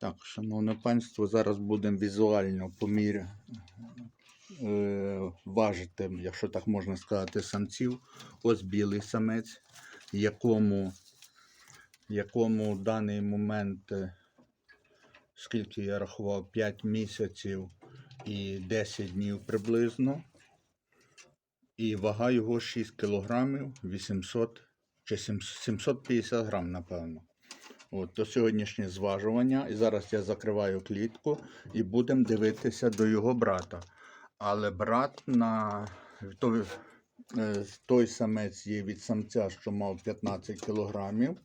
Так, шановне панство, зараз будемо візуально по мірі е, важити, якщо так можна сказати, самців. Ось білий самець, якому, якому в даний момент, е, скільки я рахував, 5 місяців і 10 днів приблизно. І вага його 6 кілограмів 800 чи 750 грам, напевно. От, то сьогоднішнє зважування. І зараз я закриваю клітку і будемо дивитися до його брата. Але брат на той, е, той самець є від самця, що мав 15 кілограмів.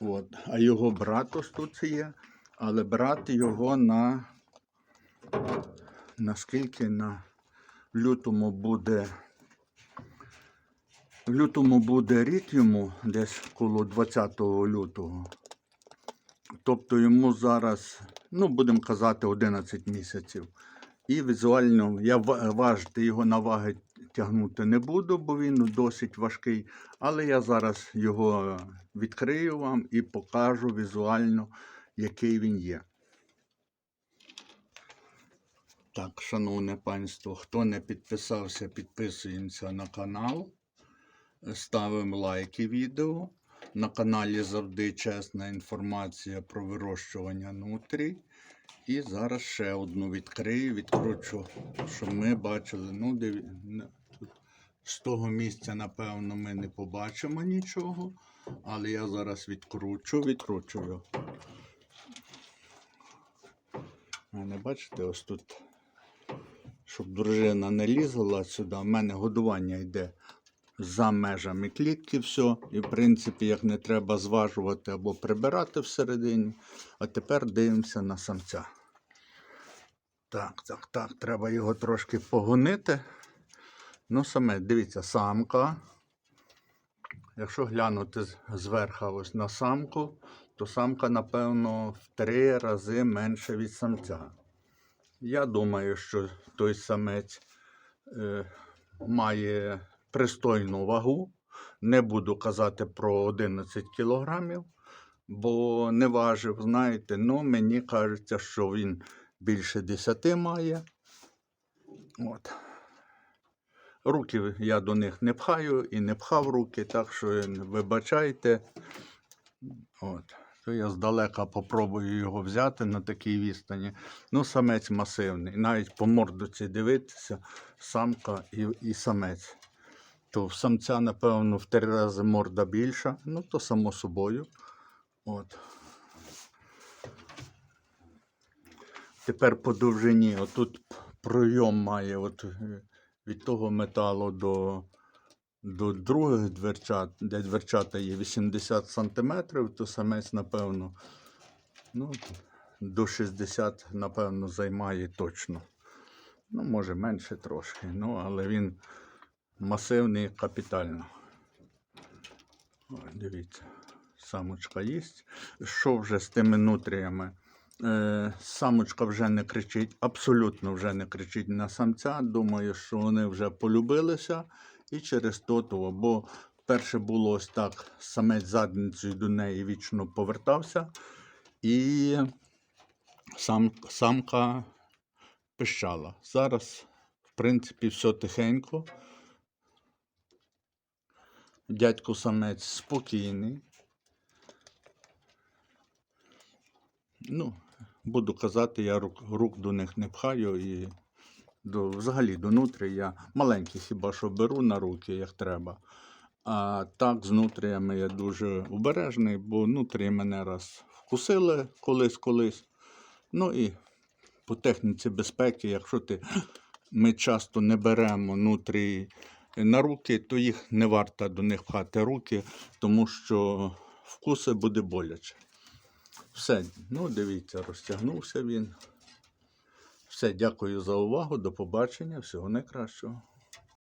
От, а його брат ось тут є. Але брат його на наскільки на лютому буде. В лютому буде рік йому, десь коло 20 лютого. Тобто йому зараз, ну, будемо казати, 11 місяців. І візуально я важити його на ваги тягнути не буду, бо він досить важкий. Але я зараз його відкрию вам і покажу візуально, який він є. Так, шановне панство, хто не підписався, підписуємося на канал. Ставимо лайки відео. На каналі завжди чесна інформація про вирощування нутрій. І зараз ще одну відкрию, відкручу, щоб ми бачили. Ну, тут з того місця, напевно, ми не побачимо нічого. Але я зараз відкручу, відкручую. Не бачите, ось тут, щоб дружина не лізала сюди, в мене годування йде за межами клітки все. І, в принципі, як не треба зважувати або прибирати всередині. А тепер дивимося на самця. Так, так, так, треба його трошки погонити. Ну, саме, дивіться, самка. Якщо глянути з- зверха ось на самку, то самка, напевно, в три рази менше від самця. Я думаю, що той самець е, має пристойну вагу. Не буду казати про 11 кілограмів, бо не важив, знаєте, ну мені кажеться, що він більше 10 має. От. Руки я до них не пхаю і не пхав руки, так що вибачайте. От. То я здалека попробую його взяти на такій відстані. Ну, самець масивний. Навіть по мордоці дивитися, самка і, і самець. То в самця, напевно, в три рази морда більша. Ну, то само собою. От. Тепер по довжині. Отут пройом має от, е, від того металу до, до других дверчат, де дверчата є 80 см, то самець, напевно, ну, до 60, напевно, займає точно. Ну, може менше трошки, ну, але він масивний капітально. О, дивіться, самочка їсть. Що вже з тими нутріями? Е, самочка вже не кричить, абсолютно вже не кричить на самця. Думаю, що вони вже полюбилися і через то, бо перше було ось так, самець задницею до неї вічно повертався, і сам, самка пищала. Зараз, в принципі, все тихенько. Дядько самець спокійний. Ну, буду казати, я рук, рук до них не пхаю і до, взагалі до нутрі я маленькі хіба що беру на руки, як треба. А так з нутріями я дуже обережний, бо нутрії мене раз вкусили колись-колись. Ну і по техніці безпеки, якщо ти ми часто не беремо нутрії на руки, то їх не варто до них пхати руки, тому що вкуси буде боляче. Все, ну дивіться, розтягнувся він. Все, дякую за увагу. До побачення. Всього найкращого.